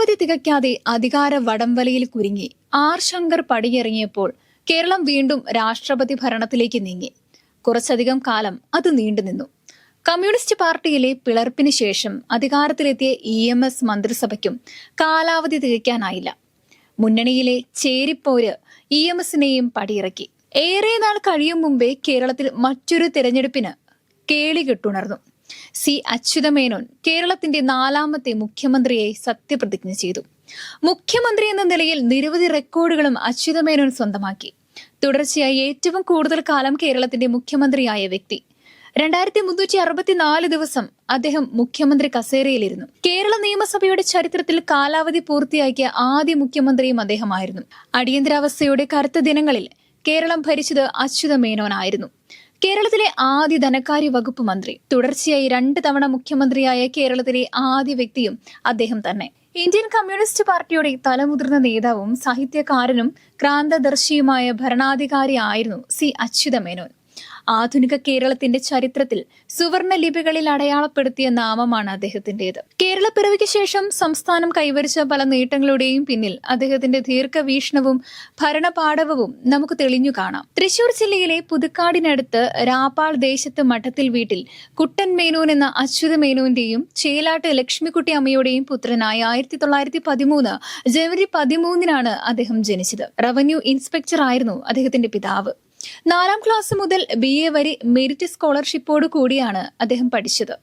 കാലാവധി തികയ്ക്കാതെ അധികാര വടംവലയിൽ കുരുങ്ങി ആർ ശങ്കർ പടിയിറങ്ങിയപ്പോൾ കേരളം വീണ്ടും രാഷ്ട്രപതി ഭരണത്തിലേക്ക് നീങ്ങി. കുറച്ചധികം കാലം അത് നീണ്ടുനിന്നു കമ്മ്യൂണിസ്റ്റ് പാർട്ടിയിലെ പിളർപ്പിന് ശേഷം അധികാരത്തിലെത്തിയ ഇ എം എസ് മന്ത്രിസഭയ്ക്കും കാലാവധി തികയ്ക്കാനായില്ല. മുന്നണിയിലെ ചേരിപ്പോര് ഇ എം എസിനെയും പടിയിറക്കി. ഏറെ നാൾ കഴിയും മുമ്പേ കേരളത്തിൽ മറ്റൊരു തെരഞ്ഞെടുപ്പിന് കേളികെട്ടുണർന്നു സി അച്യുതമേനോൻ കേരളത്തിന്റെ നാലാമത്തെ മുഖ്യമന്ത്രിയെ സത്യപ്രതിജ്ഞ ചെയ്തു. മുഖ്യമന്ത്രി എന്ന നിലയിൽ നിരവധി റെക്കോർഡുകളും അച്യുതമേനോൻ സ്വന്തമാക്കി. തുടർച്ചയായി ഏറ്റവും കൂടുതൽ കാലം കേരളത്തിന്റെ മുഖ്യമന്ത്രിയായ വ്യക്തി. രണ്ടായിരത്തി മുന്നൂറ്റി അറുപത്തിനാല് ദിവസം അദ്ദേഹം മുഖ്യമന്ത്രി കസേരയിലിരുന്നു. കേരള നിയമസഭയുടെ ചരിത്രത്തിൽ കാലാവധി പൂർത്തിയാക്കിയ ആദ്യ മുഖ്യമന്ത്രിയും അദ്ദേഹമായിരുന്നു. അടിയന്തരാവസ്ഥയുടെ കറുത്ത ദിനങ്ങളിൽ കേരളം ഭരിച്ചത് അച്യുത മേനോനായിരുന്നു കേരളത്തിലെ ആദ്യ ധനകാര്യ വകുപ്പ് മന്ത്രി തുടർച്ചയായി രണ്ട് തവണ മുഖ്യമന്ത്രിയായ കേരളത്തിലെ ആദ്യ വ്യക്തിയും അദ്ദേഹം തന്നെ. ഇന്ത്യൻ കമ്മ്യൂണിസ്റ്റ് പാർട്ടിയുടെ തലമുതിർന്ന നേതാവും സാഹിത്യകാരനും ക്രാന്തദർശിയുമായ ഭരണാധികാരിയായിരുന്നു സി അച്യുത മേനോൻ ആധുനിക കേരളത്തിന്റെ ചരിത്രത്തിൽ സുവർണ ലിപികളിൽ അടയാളപ്പെടുത്തിയ നാമമാണ് അദ്ദേഹത്തിന്റേത്. കേരളപ്പിറവിക്ക് ശേഷം സംസ്ഥാനം കൈവരിച്ച പല നേട്ടങ്ങളുടെയും പിന്നിൽ അദ്ദേഹത്തിന്റെ ദീർഘവീക്ഷണവും ഭരണപാഠവും നമുക്ക് തെളിഞ്ഞു കാണാം. തൃശൂർ ജില്ലയിലെ പുതുക്കാടിനടുത്ത് രാപ്പാൾ ദേശത്ത് മഠത്തിൽ വീട്ടിൽ കുട്ടൻ മേനോൻ എന്ന അച്യുത മേനോന്റെയും ചേലാട്ട് ലക്ഷ്മിക്കുട്ടി അമ്മയുടെയും പുത്രനായ ആയിരത്തി തൊള്ളായിരത്തി പതിമൂന്ന് ജനുവരി പതിമൂന്നിനാണ് അദ്ദേഹം ജനിച്ചത്. റവന്യൂ ഇൻസ്പെക്ടർ ആയിരുന്നു അദ്ദേഹത്തിന്റെ പിതാവ്. നാലാം ക്ലാസ് മുതൽ ബി എ വരെ മെരിറ്റ് സ്കോളർഷിപ്പോട് കൂടിയാണ് അദ്ദേഹം പഠിച്ചത്.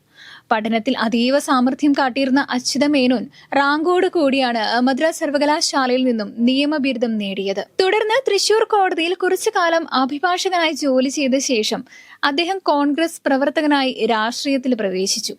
പഠനത്തിൽ അതീവ സാമർഥ്യം കാട്ടിയിരുന്ന അച്യുത മേനോൻ റാങ്കോട് കൂടിയാണ് മദ്രാസ് സർവകലാശാലയിൽ നിന്നും നിയമ ബിരുദം നേടിയത്. തുടർന്ന് തൃശൂർ കോടതിയിൽ കുറച്ചു കാലം അഭിഭാഷകനായി ജോലി ചെയ്ത ശേഷം അദ്ദേഹം കോൺഗ്രസ് പ്രവർത്തകനായി രാഷ്ട്രീയത്തിൽ പ്രവേശിച്ചു.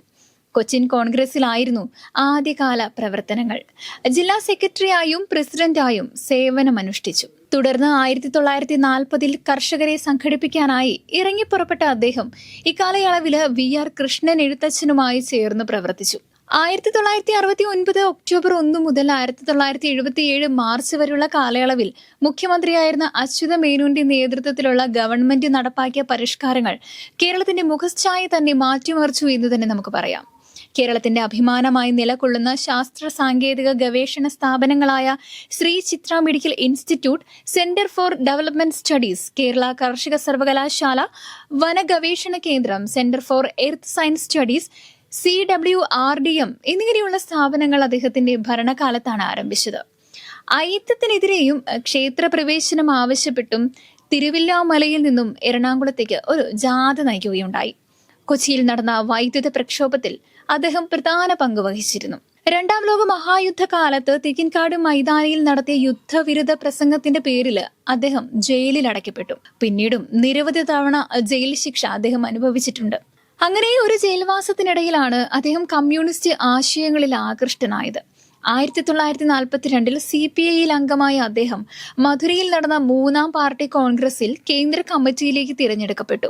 കൊച്ചിൻ കോൺഗ്രസിലായിരുന്നു ആദ്യകാല പ്രവർത്തനങ്ങൾ. ജില്ലാ സെക്രട്ടറിയായും പ്രസിഡന്റായും സേവനമനുഷ്ഠിച്ചു. തുടർന്ന് ആയിരത്തി തൊള്ളായിരത്തി നാൽപ്പതിൽ കർഷകരെ സംഘടിപ്പിക്കാനായി ഇറങ്ങിപ്പുറപ്പെട്ട അദ്ദേഹം ഇക്കാലയളവിൽ വി ആർ കൃഷ്ണൻ എഴുത്തച്ഛനുമായി ചേർന്ന് പ്രവർത്തിച്ചു. ആയിരത്തി തൊള്ളായിരത്തി അറുപത്തി ഒൻപത് ഒക്ടോബർ ഒന്ന് മുതൽ ആയിരത്തി തൊള്ളായിരത്തി എഴുപത്തിയേഴ് മാർച്ച് വരെയുള്ള കാലയളവിൽ മുഖ്യമന്ത്രിയായിരുന്ന അച്യുത മേനോന്റെ നേതൃത്വത്തിലുള്ള ഗവൺമെന്റ് നടപ്പാക്കിയ പരിഷ്കാരങ്ങൾ കേരളത്തിന്റെ മുഖച്ഛായ തന്നെ മാറ്റിമറിച്ചു എന്ന് തന്നെ നമുക്ക് പറയാം. കേരളത്തിന്റെ അഭിമാനമായി നിലകൊള്ളുന്ന ശാസ്ത്ര സാങ്കേതിക ഗവേഷണ സ്ഥാപനങ്ങളായ Sree Chitra medical institute centre for development studies Kerala കാർഷിക സർവകലാശാല വനഗവേഷണ കേന്ദ്രം centre for earth science studies C W R D M എന്നിങ്ങനെയുള്ള സ്ഥാപനങ്ങൾ അദ്ദേഹത്തിന്റെ ഭരണകാലത്താണ് ആരംഭിച്ചത്. അയിത്തത്തിനെതിരെയും ക്ഷേത്രപ്രവേശനം ആവശ്യപ്പെട്ടും തിരുവില്ലാമലയിൽ നിന്നും എറണാകുളത്തേക്ക് ഒരു ജാഥ നയിക്കുകയുണ്ടായി. കൊച്ചിയിൽ നടന്ന വൈദ്യുത പ്രക്ഷോഭത്തിൽ അദ്ദേഹം പ്രധാന പങ്ക് വഹിച്ചിരുന്നു. രണ്ടാം ലോക മഹായുദ്ധ കാലത്ത് തെക്കിൻകാട് മൈതാനിയിൽ നടത്തിയ യുദ്ധവിരുദ്ധ പ്രസംഗത്തിന്റെ പേരിൽ അദ്ദേഹം ജയിലിൽ അടയ്ക്കപ്പെട്ടു. പിന്നീടും നിരവധി തവണ ജയിൽ ശിക്ഷ അദ്ദേഹം അനുഭവിച്ചിട്ടുണ്ട്. അങ്ങനെ ഒരു ജയിൽവാസത്തിനിടയിലാണ് അദ്ദേഹം കമ്മ്യൂണിസ്റ്റ് ആശയങ്ങളിൽ ആകൃഷ്ടനായത്. ആയിരത്തി തൊള്ളായിരത്തി നാൽപ്പത്തിരണ്ടിൽ സി പി ഐയിൽ അംഗമായ അദ്ദേഹം മധുരയിൽ നടന്ന മൂന്നാം പാർട്ടി കോൺഗ്രസിൽ കേന്ദ്ര കമ്മിറ്റിയിലേക്ക് തിരഞ്ഞെടുക്കപ്പെട്ടു.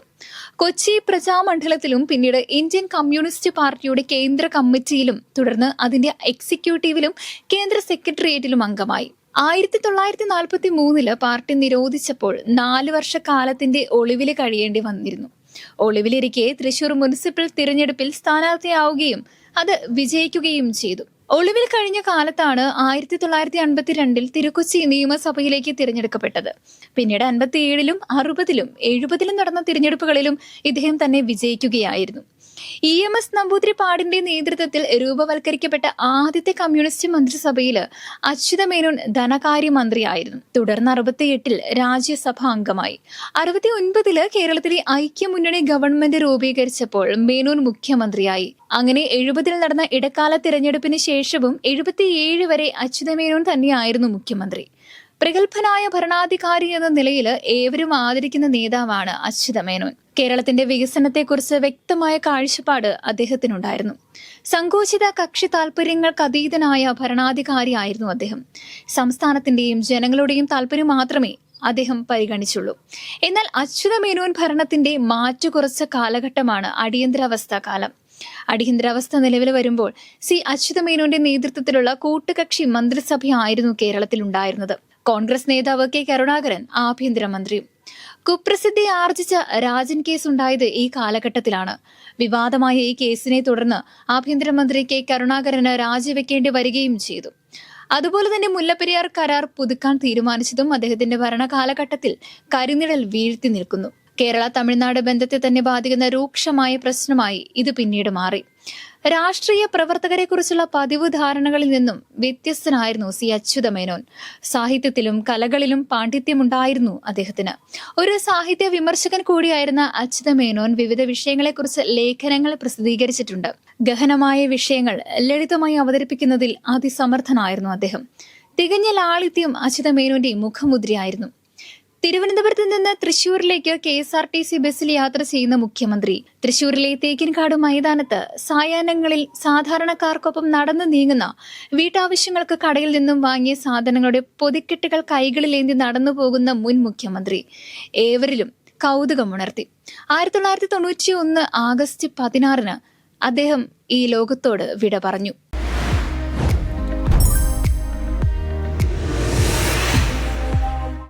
കൊച്ചി പ്രജാമണ്ഡലത്തിലും പിന്നീട് ഇന്ത്യൻ കമ്മ്യൂണിസ്റ്റ് പാർട്ടിയുടെ കേന്ദ്ര കമ്മിറ്റിയിലും തുടർന്ന് അതിന്റെ എക്സിക്യൂട്ടീവിലും കേന്ദ്ര സെക്രട്ടേറിയറ്റിലും അംഗമായി. ആയിരത്തി തൊള്ളായിരത്തി നാൽപ്പത്തി മൂന്നിൽ പാർട്ടി നിരോധിച്ചപ്പോൾ നാല് വർഷക്കാലത്തിന്റെ ഒളിവിൽ കഴിയേണ്ടി വന്നിരുന്നു. ഒളിവിലിരിക്കെ തൃശൂർ മുനിസിപ്പൽ തിരഞ്ഞെടുപ്പിൽ സ്ഥാനാർത്ഥിയാവുകയും അത് വിജയിക്കുകയും ചെയ്തു. ഒളിവിൽ കഴിഞ്ഞ കാലത്താണ് ആയിരത്തി തൊള്ളായിരത്തി അൻപത്തിരണ്ടിൽ തിരുക്കൊച്ചി നിയമസഭയിലേക്ക് തിരഞ്ഞെടുക്കപ്പെട്ടത്. പിന്നീട് അൻപത്തിയേഴിലും അറുപതിലും എഴുപതിലും നടന്ന തിരഞ്ഞെടുപ്പുകളിലും ഇദ്ദേഹം തന്നെ വിജയിക്കുകയായിരുന്നു. ഇ എം എസ് നമ്പൂതിരിപ്പാടിന്റെ നേതൃത്വത്തിൽ രൂപവൽക്കരിക്കപ്പെട്ട ആദ്യത്തെ കമ്മ്യൂണിസ്റ്റ് മന്ത്രിസഭയിൽ അച്യുത മേനോൻ ധനകാര്യമന്ത്രിയായിരുന്നു തുടർന്ന് അറുപത്തിയെട്ടിൽ രാജ്യസഭ അംഗമായി. അറുപത്തി ഒൻപതിൽ കേരളത്തിലെ ഐക്യമുന്നണി ഗവൺമെന്റ് രൂപീകരിച്ചപ്പോൾ മേനോൻ മുഖ്യമന്ത്രിയായി. അങ്ങനെ എഴുപതിൽ നടന്ന ഇടക്കാല തിരഞ്ഞെടുപ്പിന് ശേഷവും എഴുപത്തിയേഴ് വരെ അച്യുത മേനോൻ തന്നെയായിരുന്നു മുഖ്യമന്ത്രി. പ്രഗത്ഭനായ ഭരണാധികാരി എന്ന നിലയിൽ ഏവരും ആദരിക്കുന്ന നേതാവാണ് അച്യുത മേനോൻ. കേരളത്തിന്റെ വികസനത്തെക്കുറിച്ച് വ്യക്തമായ കാഴ്ചപ്പാട് അദ്ദേഹത്തിനുണ്ടായിരുന്നു. സങ്കോചിത കക്ഷി താല്പര്യങ്ങൾക്ക് അതീതനായ ഭരണാധികാരിയായിരുന്നു അദ്ദേഹം. സംസ്ഥാനത്തിന്റെയും ജനങ്ങളുടെയും താല്പര്യം മാത്രമേ അദ്ദേഹം പരിഗണിച്ചുള്ളൂ. എന്നാൽ അച്യുതമേനോൻ ഭരണത്തിന്റെ ഭരണത്തിന്റെ മാറ്റുകുറച്ച കാലഘട്ടമാണ് അടിയന്തരാവസ്ഥ കാലം. അടിയന്തരാവസ്ഥ നിലവിൽ വരുമ്പോൾ സി അച്യുത മേനോന്റെ നേതൃത്വത്തിലുള്ള കൂട്ടുകക്ഷി മന്ത്രിസഭയായിരുന്നു കേരളത്തിൽ ഉണ്ടായിരുന്നത് കോൺഗ്രസ് നേതാവ് കെ കരുണാകരൻ ആഭ്യന്തരമന്ത്രിയും കുപ്രസിദ്ധി ആർജിച്ച രാജൻ കേസ് ഉണ്ടായത് ഈ കാലഘട്ടത്തിലാണ്. വിവാദമായ ഈ കേസിനെ തുടർന്ന് ആഭ്യന്തരമന്ത്രി കെ കരുണാകരന് രാജിവെക്കേണ്ടി വരികയും ചെയ്തു. അതുപോലെ തന്നെ മുല്ലപ്പെരിയാർ കരാർ പുതുക്കാൻ തീരുമാനിച്ചതും അദ്ദേഹത്തിന്റെ ഭരണകാലഘട്ടത്തിൽ കരിനിഴൽ വീഴ്ത്തി നിൽക്കുന്നു. കേരള തമിഴ്നാട് ബന്ധത്തെ തന്നെ ബാധിക്കുന്ന രൂക്ഷമായ പ്രശ്നമായി ഇത് പിന്നീട് മാറി. രാഷ്ട്രീയ പ്രവർത്തകരെ കുറിച്ചുള്ള പതിവ് ധാരണകളിൽ നിന്നും വ്യത്യസ്തനായിരുന്നു സി അച്യുത മേനോൻ സാഹിത്യത്തിലും കലകളിലും പാണ്ഡിത്യമുണ്ടായിരുന്നു അദ്ദേഹത്തിന്. ഒരു സാഹിത്യ വിമർശകൻ കൂടിയായിരുന്ന അച്യുതമേനോൻ വിവിധ വിഷയങ്ങളെക്കുറിച്ച് ലേഖനങ്ങൾ പ്രസിദ്ധീകരിച്ചിട്ടുണ്ട്. ഗഹനമായ വിഷയങ്ങൾ ലളിതമായി അവതരിപ്പിക്കുന്നതിൽ അതിസമർത്ഥനായിരുന്നു അദ്ദേഹം. തികഞ്ഞ ലാളിത്യം അച്യുത മേനോന്റെ മുഖമുദ്രയായിരുന്നു. തിരുവനന്തപുരത്ത് നിന്ന് തൃശൂരിലേക്ക് K S R T C ബസ്സിൽ യാത്ര ചെയ്യുന്ന മുഖ്യമന്ത്രി. തൃശൂരിലെ തേക്കിൻകാട് മൈതാനത്ത് സായാഹ്നങ്ങളിൽ സാധാരണക്കാർക്കൊപ്പം നടന്നു നീങ്ങുന്ന വീട്ടാവശ്യങ്ങൾക്ക് കടയിൽ നിന്നും വാങ്ങിയ സാധനങ്ങളുടെ പൊതിക്കെട്ടുകൾ കൈകളിലേന്തി നടന്നു പോകുന്ന മുൻ മുഖ്യമന്ത്രി ഏവരിലും കൗതുകമുണർത്തി. ആയിരത്തി തൊള്ളായിരത്തി തൊണ്ണൂറ്റി ഒന്ന് ആഗസ്റ്റ് പതിനാറിന് അദ്ദേഹം ഈ ലോകത്തോട് വിട പറഞ്ഞു.